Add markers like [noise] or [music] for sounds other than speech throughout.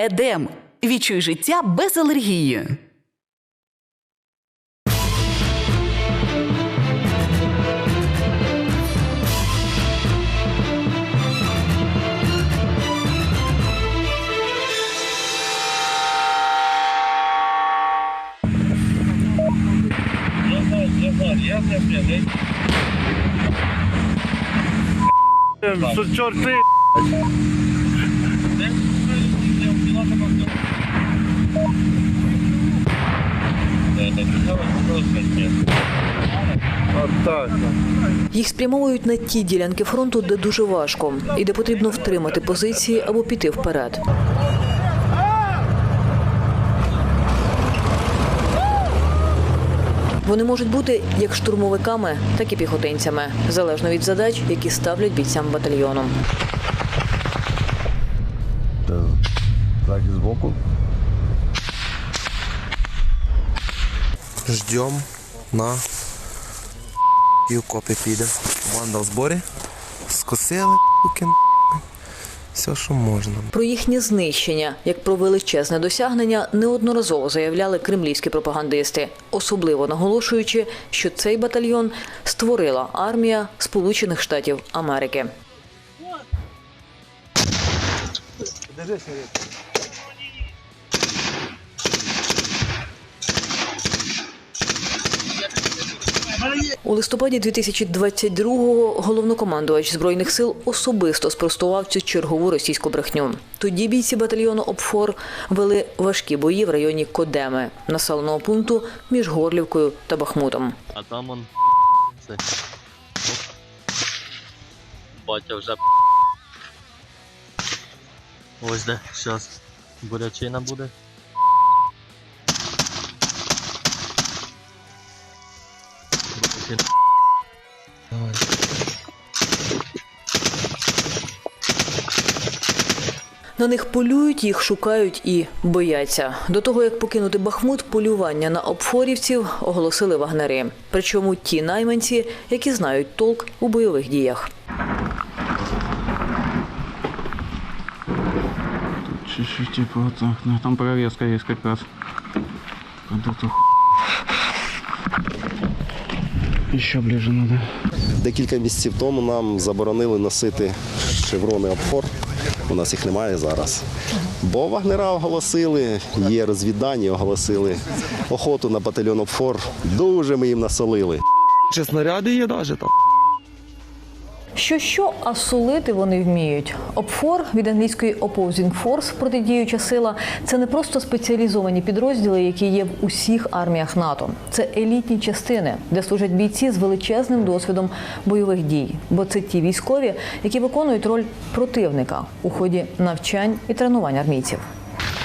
Едем. Відчуй життя без алергії. Чорти? Їх спрямовують на ті ділянки фронту, де дуже важко, і де потрібно втримати позиції або піти вперед. Вони можуть бути як штурмовиками, так і піхотинцями, залежно від задач, які ставлять бійцям батальйону. Так, сбоку. Ждем на і в копі піде. Команда в зборі. Скосили кукін. Все, що можна. Про їхнє знищення, як про величезне досягнення, неодноразово заявляли кремлівські пропагандисти, особливо наголошуючи, що цей батальйон створила армія Сполучених Штатів Америки. У листопаді 2022-го головнокомандувач збройних сил особисто спростував цю чергову російську брехню. Тоді бійці батальйону ОПФОР вели важкі бої в районі Кодеми, населеного пункту між Горлівкою та Бахмутом. А там он це. Батя вже ось де, щас. Бурячина буде. Бурячина. Давай. На них полюють, їх шукають і бояться. До того як покинути Бахмут, полювання на обфорівців оголосили вагнери. Причому ті найманці, які знають толк у бойових діях. Чуть-чуть типа вот. Ну, там прорезка есть как эту ближе надо. Декілька місяців тому нам заборонили носити шеврони обфор. У нас їх немає зараз. Бо вагнера оголосили, є розвіддані, оголосили охоту на батальйон обфор. Дуже ми їм насолили. Чи снаряди є навіть там? Що що, а солити вони вміють. ОПФОР від англійської Opposing Force – протидіюча сила. Це не просто спеціалізовані підрозділи, які є в усіх арміях НАТО. Це елітні частини, де служать бійці з величезним досвідом бойових дій. Бо це ті військові, які виконують роль противника у ході навчань і тренувань армійців.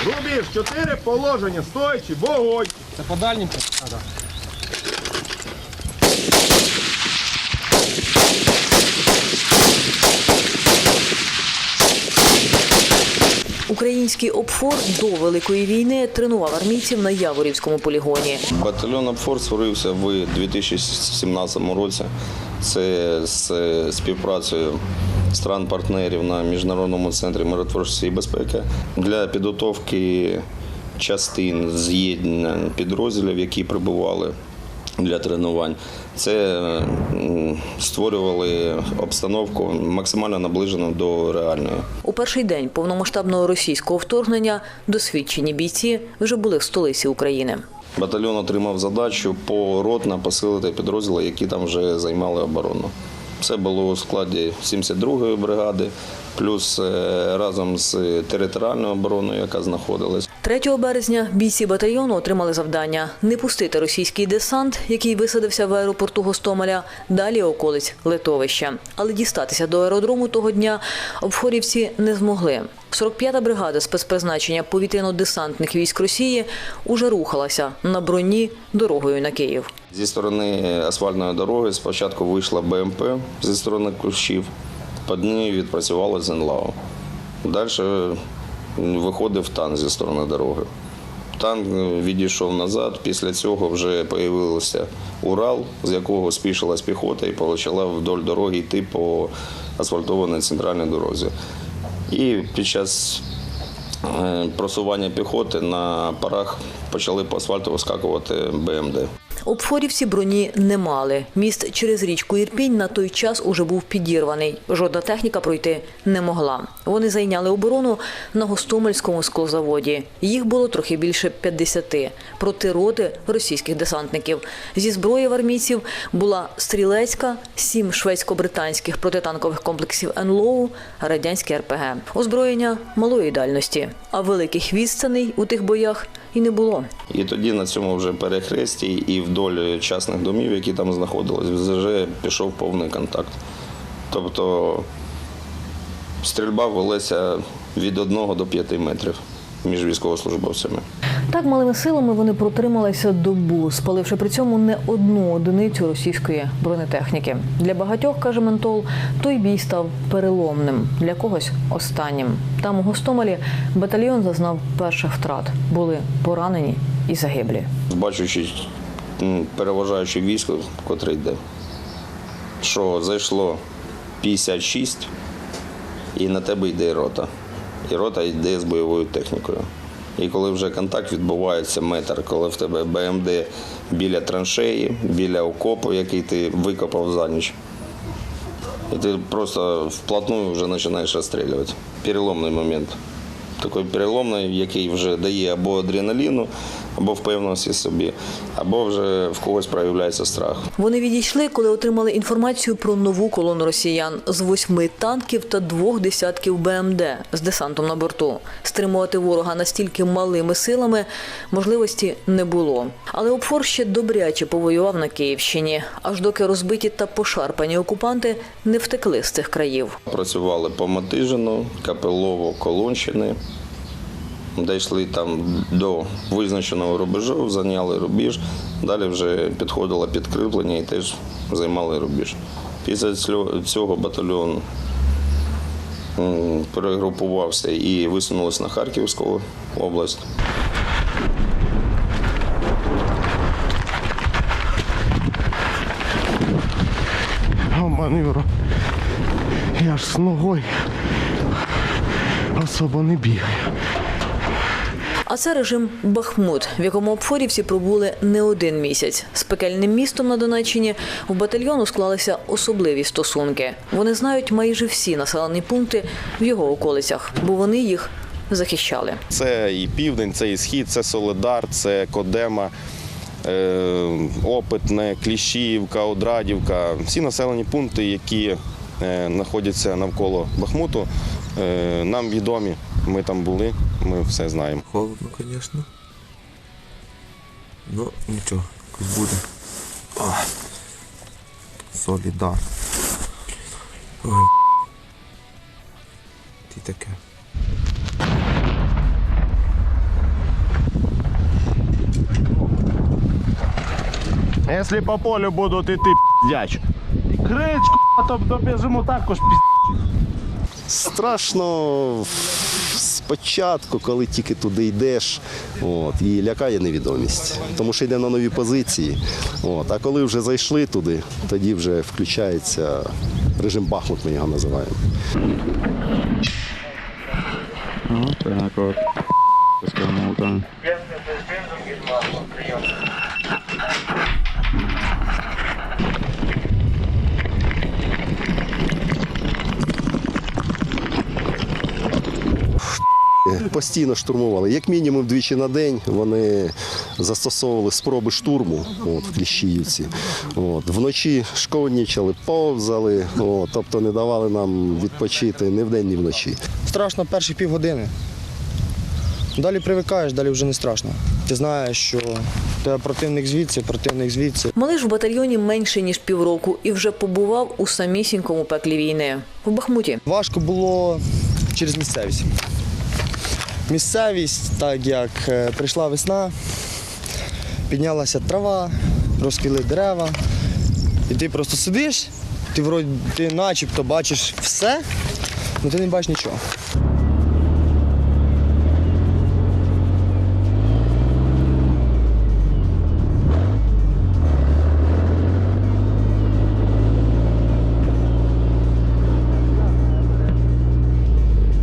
Рубіж, чотири положення, стоячи, вогонь. Український ОПФОР до великої війни тренував армійців на Яворівському полігоні. Батальйон Апфор створився в 2017 році. Це з співпрацею стран-партнерів на міжнародному центрі миротворчості і безпеки для підготовки частин з'єднання підрозділів, які прибували для тренувань. Це створювали обстановку максимально наближену до реальної. У перший день повномасштабного російського вторгнення досвідчені бійці вже були в столиці України. Батальйон отримав задачу поротно посилити підрозділи, які там вже займали оборону. Це було у складі 72-ї бригади, плюс е, разом з територіальною обороною, яка знаходилась. 3 березня бійці батальйону отримали завдання не пустити російський десант, який висадився в аеропорту Гостомеля, далі околиць литовища. Але дістатися до аеродрому того дня обфорівці не змогли. 45-та бригада спецпризначення повітряно-десантних військ Росії уже рухалася на броні дорогою на Київ. Зі сторони асфальтної дороги спочатку вийшла БМП зі сторони кущів, під нею відпрацювала Зенлау. Далі виходив танк зі сторони дороги. Танк відійшов назад, після цього вже з'явився Урал, з якого спішилась піхота і почала вдоль дороги йти по асфальтованій центральній дорозі. І під час е, просування піхоти на парах почали по асфальту вискакувати БМД. Обфорівці броні не мали. Міст через річку Ірпінь на той час уже був підірваний. Жодна техніка пройти не могла. Вони зайняли оборону на Гостомельському склозаводі. Їх було трохи більше 50. Проти роти російських десантників. Зі зброї в армійців була стрілецька, сім шведсько-британських протитанкових комплексів НЛОУ, радянське РПГ. Озброєння малої дальності. А великих відстаней у тих боях і не було. І тоді на цьому вже перехресті і вдоль частних домів, які там знаходились, вже пішов повний контакт. Тобто стрільба велася від 1 до 5 метрів між військовослужбовцями. Так малими силами вони протрималися добу, спаливши при цьому не одну одиницю російської бронетехніки. Для багатьох, каже Ментол, той бій став переломним, для когось останнім. Там, у Гостомелі, батальйон зазнав перших втрат. Були поранені і загиблі. бачучи переважаюче військо, котре йде, що зайшло 56, і на тебе йде рота. І рота йде з бойовою технікою. І коли вже контакт відбувається метр, коли в тебе БМД біля траншеї, біля окопу, який ти викопав за ніч, і ти просто вплотную вже починаєш розстрілювати. Переломний момент. Такий переломний, який вже дає або адреналіну, або впевненості собі, або вже в когось проявляється страх. Вони відійшли, коли отримали інформацію про нову колону росіян з восьми танків та двох десятків БМД з десантом на борту. Стримувати ворога настільки малими силами можливості не було. Але Опфор ще добряче повоював на Київщині, аж доки розбиті та пошарпані окупанти не втекли з цих країв. Працювали по Матижину, Капелово, Колонщини. Дійшли там до визначеного рубежу, зайняли рубіж. Далі вже підходило підкріплення і теж займали рубіж. Після цього батальйон перегрупувався і висунулися на Харківську область. Маневро. Я ж з ногою особо не бігаю. А це режим Бахмут, в якому обфорівці пробули не один місяць. З пекельним містом на Донеччині в батальйону склалися особливі стосунки. Вони знають майже всі населені пункти в його околицях, бо вони їх захищали. Це і південь, це і схід, це Солидар, це Кодема, е, Опитне, Кліщіївка, Одрадівка. Всі населені пункти, які е, знаходяться навколо Бахмуту, е, нам відомі. Ми там були, ми все знаємо. Холодно, звісно. Ну, нічого, якось буде. О, солідар. Ой. Ти таке. Якщо по полю будуть іти піздяч. Кричку, а то добіжимо також піздяч. Страшно спочатку, коли тільки туди йдеш, от, і лякає невідомість, тому що йде на нові позиції. От, а коли вже зайшли туди, тоді вже включається режим Бахмут, ми його називаємо. Отак от. Постійно штурмували. Як мінімум двічі на день вони застосовували спроби штурму от, в Кліщіївці. От. Вночі шкоднічали, повзали, от, тобто не давали нам відпочити ні вдень, ні вночі. Страшно перші півгодини. Далі привикаєш, далі вже не страшно. Ти знаєш, що тебе противник звідси, противник звідси. Малиш в батальйоні менше ніж півроку і вже побував у самісінькому пеклі війни в Бахмуті. Важко було через місцевість. Місцевість, так як е, прийшла весна, піднялася трава, розквіли дерева. І ти просто сидиш, ти вроді ти начебто бачиш все, але ти не бачиш нічого.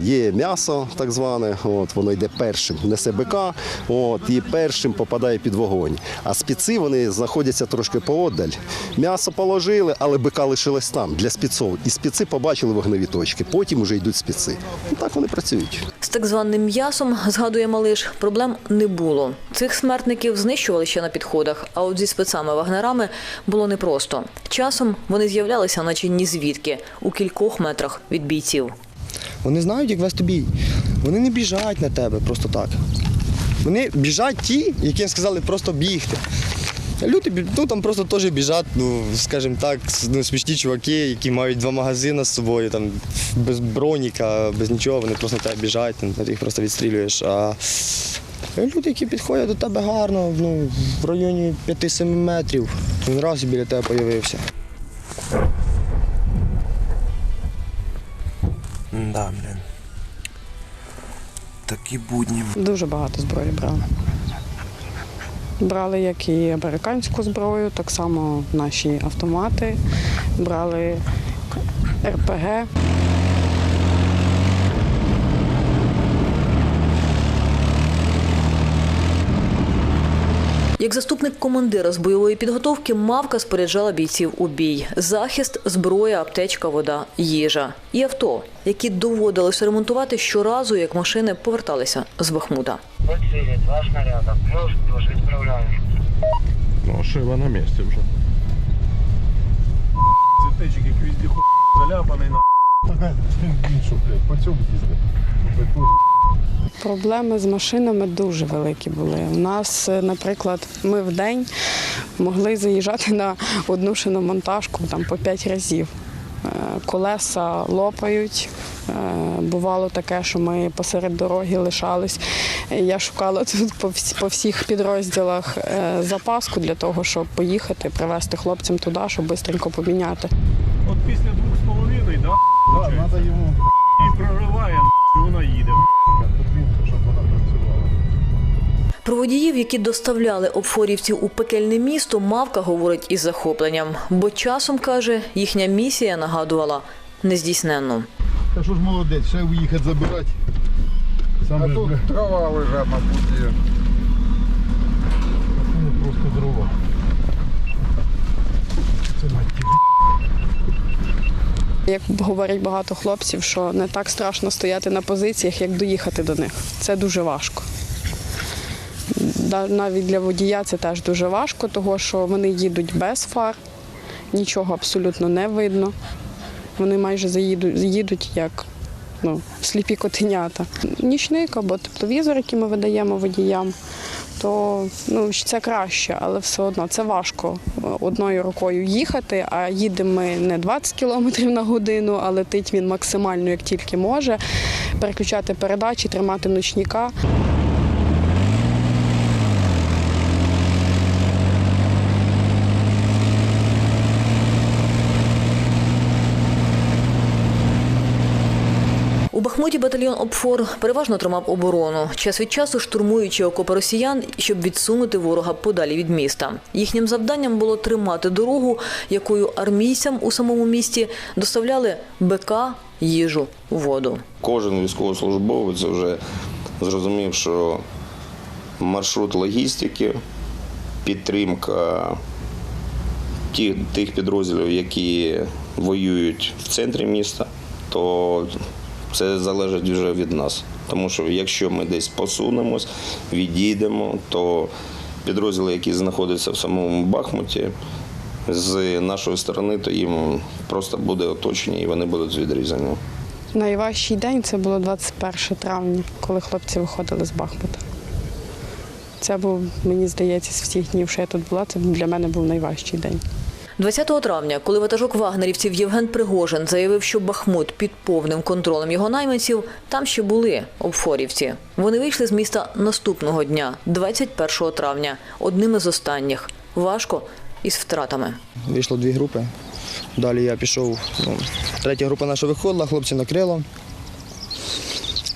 Є м'ясо, так зване, от, воно йде першим, несе бика, от, і першим попадає під вогонь. А спіци вони знаходяться трошки поодаль. М'ясо положили, але бика лишилось там для спіцов. І спіци побачили вогневі точки, потім вже йдуть спіци. І так вони працюють. З так званим м'ясом, згадує Малиш, проблем не було. Цих смертників знищували ще на підходах, а от зі спецами-вагнерами було непросто. Часом вони з'являлися, наче ні звідки, у кількох метрах від бійців. Вони знають, як вести бій. Вони не біжать на тебе просто так. Вони біжать ті, яким сказали просто бігти. Люди ну, там просто теж біжать, ну, скажімо так, ну, смішні чуваки, які мають два магазини з собою, там, без броніка, без нічого, вони просто на тебе біжать, ти їх просто відстрілюєш. А люди, які підходять до тебе гарно, ну, в районі 5-7 метрів, він раз біля тебе з'явився. Да, блін. Такі будні. Дуже багато зброї брали. Брали як і американську зброю, так само наші автомати, брали РПГ. Як заступник командира з бойової підготовки, мавка споряджала бійців у бій: захист, зброя, аптечка, вода, їжа і авто, які доводилось ремонтувати щоразу, як машини поверталися з Бахмута. Поцілі, два снаряди, плюс, плюс, відправляємо. Ну, шива на місці вже. Цитечик, як везде хуй заляпаний на. По цьому їздить. Проблеми з машинами дуже великі були. У нас, е, наприклад, ми в день могли заїжджати на одну шиномонтажку там по п'ять разів. Е, Колеса лопають. Е, Бувало таке, що ми посеред дороги лишались. Я шукала тут по всіх підрозділах запаску для того, щоб поїхати, привезти хлопцям туди, щоб швидко поміняти. От після двох з половиною, да? Так, треба йому і прориває, вона їде. Щоб вона працювала. Про водіїв, які доставляли обфорівців у пекельне місто, мавка говорить із захопленням, бо часом каже, їхня місія нагадувала нездійсненну. Та що ж молодець, ще уїхати забирати. Сам а тут трава лежать, мабуть. є. Ну, просто дрова. Це мать. Як говорять багато хлопців, що не так страшно стояти на позиціях, як доїхати до них. Це дуже важко. Навіть для водія це теж дуже важко, тому що вони їдуть без фар, нічого абсолютно не видно. Вони майже заїдуть, їдуть як ну, сліпі котенята. Нічник або тепловізор, який ми видаємо водіям, то ну, це краще, але все одно це важко е, одною рукою їхати, а їдемо ми не 20 км на годину, а летить він максимально як тільки може. Переключати передачі, тримати ночника. У Бахмуті батальйон Обфор переважно тримав оборону, час від часу штурмуючи окопи росіян, щоб відсунути ворога подалі від міста. Їхнім завданням було тримати дорогу, якою армійцям у самому місті доставляли БК, їжу, воду. Кожен військовослужбовець вже зрозумів, що маршрут логістики, підтримка тих підрозділів, які воюють в центрі міста, то це залежить вже від нас. Тому що якщо ми десь посунемось, відійдемо, то підрозділи, які знаходяться в самому Бахмуті, з нашої сторони, то їм просто буде оточення і вони будуть відрізані. Найважчий день це було 21 травня, коли хлопці виходили з Бахмута. Це був, мені здається, з всіх днів, що я тут була, це для мене був найважчий день. 20 травня, коли ватажок вагнерівців Євген Пригожин заявив, що Бахмут під повним контролем його найманців, там ще були обфорівці. Вони вийшли з міста наступного дня, 21 травня, одним із останніх. Важко із втратами. Вийшло дві групи. Далі я пішов. Ну, третя група наша виходила, хлопці накрило.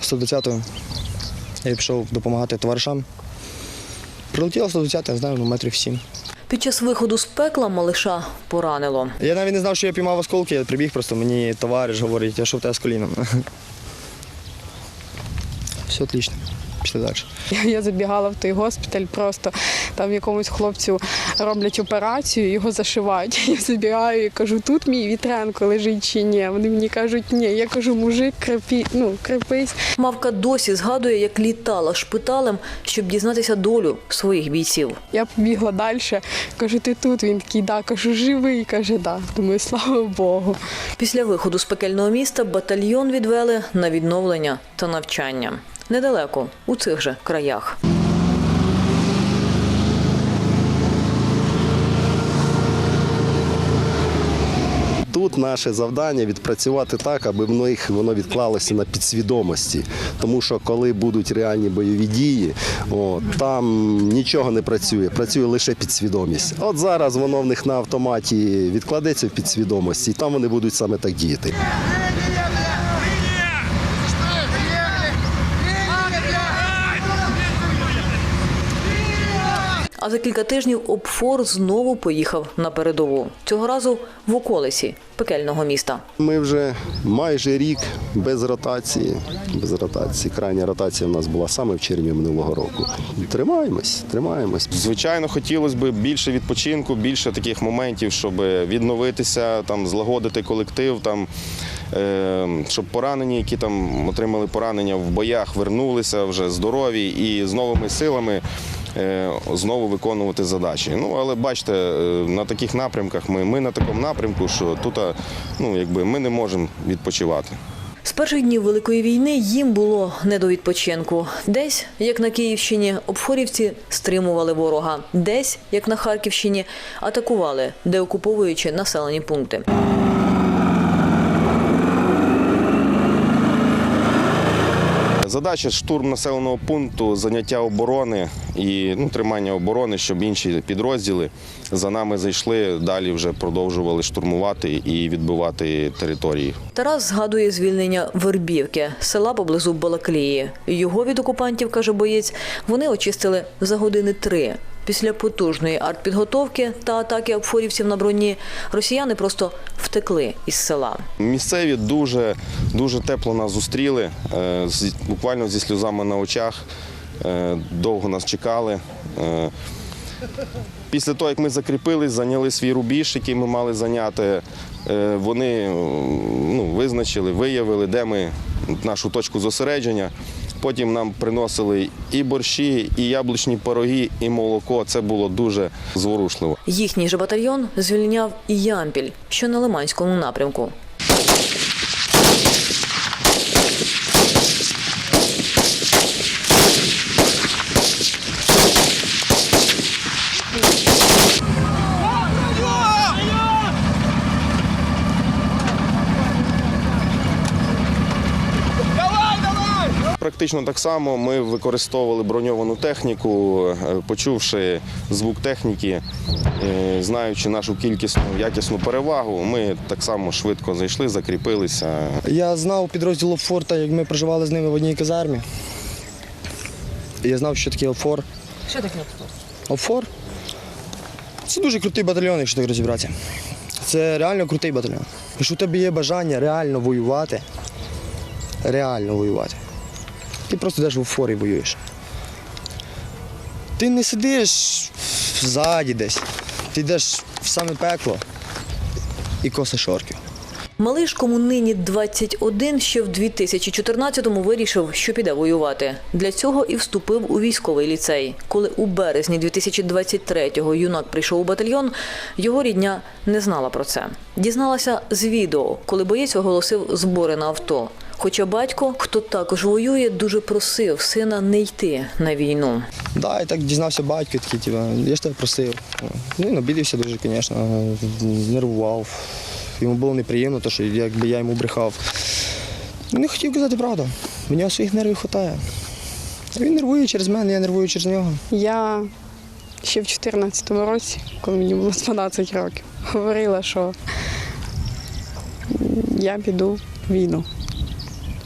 120-го я пішов допомагати товаришам. Прилетіло 120 не знаю, ну, метрів сім. Під час виходу з пекла малиша поранило. Я навіть не знав, що я піймав осколки, я прибіг, просто мені товариш говорить, а що в тебе з коліном. [laughs] все отлично. Пішли далі. [laughs] Я- забігала в той госпіталь, просто там якомусь хлопцю роблять операцію, його зашивають. [laughs] Я забігаю і кажу, тут мій вітренко лежить чи ні. Вони мені кажуть, ні. Я кажу, мужик, крепі, ну, крепись. Мавка досі згадує, як літала шпиталем, щоб дізнатися долю своїх бійців. Я побігла далі, кажу, ти тут? Він такий, да, кажу, живий. Каже, да. Думаю, слава Богу. Після виходу з пекельного міста батальйон відвели на відновлення та навчання. Недалеко, у цих же краях. Тут наше завдання відпрацювати так, аби в них воно відклалося на підсвідомості. Тому що коли будуть реальні бойові дії, о, там нічого не працює, працює лише підсвідомість. От зараз воно в них на автоматі відкладеться в підсвідомості, і там вони будуть саме так діяти. А за кілька тижнів обфор знову поїхав на передову. Цього разу в околиці пекельного міста. Ми вже майже рік без ротації. Без ротації. Крайня ротація в нас була саме в червні минулого року. Тримаємось, тримаємось. Звичайно, хотілося б більше відпочинку, більше таких моментів, щоб відновитися, там, злагодити колектив, там, е, щоб поранені, які там отримали поранення в боях, вернулися вже здорові і з новими силами. Е, Знову виконувати задачі. Ну але бачите, е, на таких напрямках ми, ми на такому напрямку, що тут ну, якби ми не можемо відпочивати. З перших днів Великої війни їм було не до відпочинку. Десь, як на Київщині, обфорівці стримували ворога. Десь, як на Харківщині, атакували, деокуповуючи населені пункти. Задача штурм населеного пункту, заняття оборони і ну, тримання оборони, щоб інші підрозділи за нами зайшли, далі вже продовжували штурмувати і відбивати території. Тарас згадує звільнення Вербівки, села поблизу Балаклії. Його від окупантів, каже боєць, вони очистили за години три. Після потужної артпідготовки та атаки обфорівців на броні росіяни просто втекли із села. Місцеві дуже, дуже тепло нас зустріли, е, буквально зі сльозами на очах. Е, Довго нас чекали. Е, Після того, як ми закріпились, зайняли свій рубіж, який ми мали зайняти, вони ну, визначили, виявили, де ми нашу точку зосередження. Потім нам приносили і борщі, і яблучні пироги, і молоко. Це було дуже зворушливо. Їхній же батальйон звільняв і Ямпіль, що на Лиманському напрямку. Практично так само ми використовували броньовану техніку, е, почувши звук техніки, е, знаючи нашу кількісну якісну перевагу, ми так само швидко зайшли, закріпилися. Я знав підрозділ Опфорта, як ми проживали з ними в одній казармі. Я знав, що таке Опфор. Що таке? Опфор це дуже крутий батальйон, якщо так розібратися. Це реально крутий батальйон. Якщо у тебе є бажання реально воювати, реально воювати, ти просто йдеш в Опфор і воюєш. Ти не сидиш ззаді десь, ти йдеш в саме пекло і косиш орків. Малиш, кому нині 21, ще в 2014-му вирішив, що піде воювати. Для цього і вступив у військовий ліцей. Коли у березні 2023-го юнак прийшов у батальйон, його рідня не знала про це. Дізналася з відео, коли боєць оголосив збори на авто. Хоча батько, хто також воює, дуже просив сина не йти на війну. Да, і так дізнався батько, такий, типу, я ж тебе просив. Ну, він обідався дуже, звісно, нервував. Йому було неприємно, тому що якби я йому брехав. Не хотів казати правду. Нього своїх нервів вистачає. Він нервує через мене, я нервую через нього. Я ще в 2014 році, коли мені було 12 років, говорила, що я піду в війну,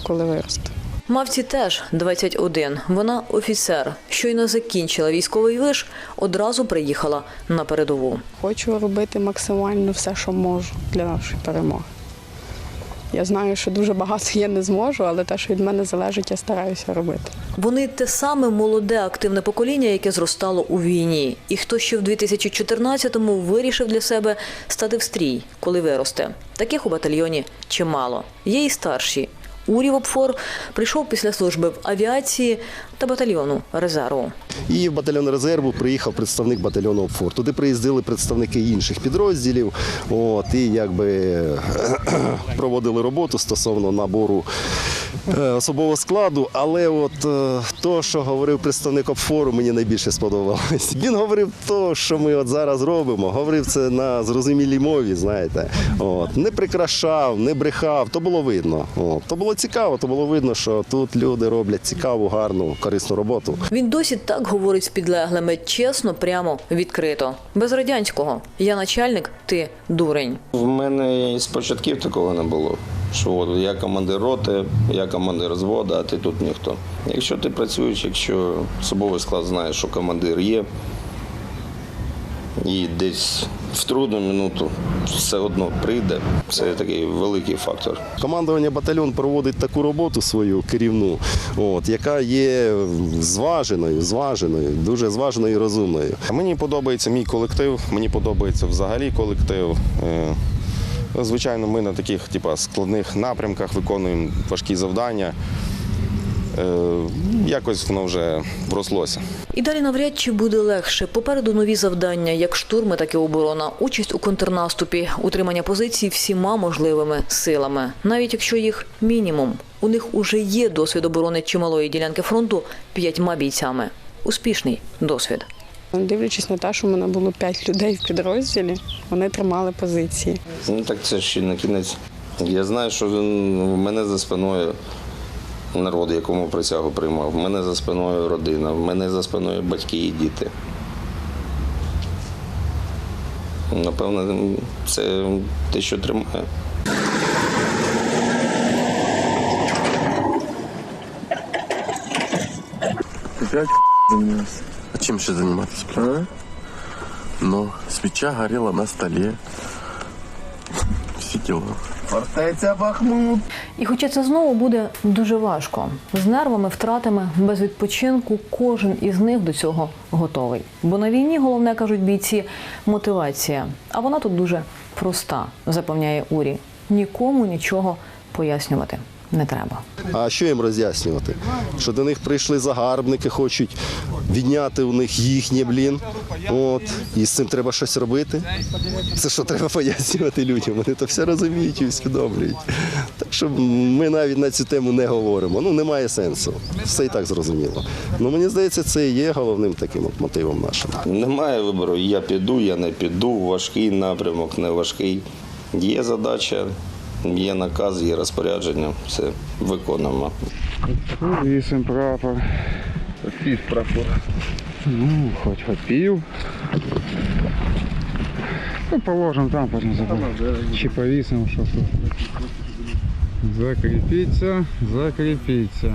коли виросту. Мавці теж 21. Вона офіцер. Щойно закінчила військовий виш, одразу приїхала на передову. Хочу робити максимально все, що можу для нашої перемоги. Я знаю, що дуже багато я не зможу, але те, що від мене залежить, я стараюся робити. Вони те саме молоде активне покоління, яке зростало у війні. І хто ще в 2014-му вирішив для себе стати в стрій, коли виросте. Таких у батальйоні чимало. Є і старші. Урів Обфор прийшов після служби в авіації та батальйону резерву. І в батальйон резерву приїхав представник батальйону ОПФОР. Туди приїздили представники інших підрозділів. От, і якби [clears throat] проводили роботу стосовно набору е, особового складу. Але от е, то, що говорив представник ОПФОРу, мені найбільше сподобалось. Він говорив то, що ми от зараз робимо. Говорив це на зрозумілій мові, знаєте. От, не прикрашав, не брехав, то було видно. От, то було цікаво, то було видно, що тут люди роблять цікаву, гарну, корисну роботу. Він досі так говорить з підлеглими чесно, прямо, відкрито. Без радянського. Я начальник, ти дурень. В мене з початків такого не було. Що от я командир роти, я командир зводу, а ти тут ніхто. Якщо ти працюєш, якщо особовий склад знає, що командир є, і десь в трудну минуту все одно прийде, це такий великий фактор. Командування батальйон проводить таку роботу свою керівну, от, яка є зваженою, зваженою, дуже зваженою і розумною. Мені подобається мій колектив, мені подобається взагалі колектив. Е, Звичайно, ми на таких типа, складних напрямках виконуємо важкі завдання. Е, Якось воно вже врослося. І далі навряд чи буде легше. Попереду нові завдання, як штурми, так і оборона, участь у контрнаступі, утримання позицій всіма можливими силами, навіть якщо їх мінімум. У них уже є досвід оборони чималої ділянки фронту п'ятьма бійцями. Успішний досвід. Дивлячись на те, що в мене було п'ять людей в підрозділі, вони тримали позиції. Ну так це ще на кінець. Я знаю, що він в мене за спиною народ, якому присягу приймав, в мене за спиною родина, в мене за спиною батьки і діти. Напевно, це те, що тримає. Опять занимался. А чем еще заниматься? А? Ну, свеча горела на столе. Все дела. Фортеця Бахмут. І хоча це знову буде дуже важко, з нервами, втратами, без відпочинку, кожен із них до цього готовий. Бо на війні головне кажуть бійці мотивація. А вона тут дуже проста, запевняє Урі. Нікому нічого пояснювати не треба. А що їм роз'яснювати? Що до них прийшли загарбники, хочуть відняти у них їхнє, блін. От, і з цим треба щось робити. Це що треба пояснювати людям? Вони то все розуміють і усвідомлюють. Так що ми навіть на цю тему не говоримо. Ну немає сенсу. Все і так зрозуміло. Ну мені здається, це і є головним таким от мотивом нашим. Немає вибору. Я піду, я не піду, важкий напрямок, не важкий. Є задача, є наказ, є розпорядження, все виконуємо. Вісім прапор. Пів прапор. Ну, хоч хоч пів. Ну, положимо там, потім забудемо. Чи повісимо, що тут. Закріпіться, закріпіться.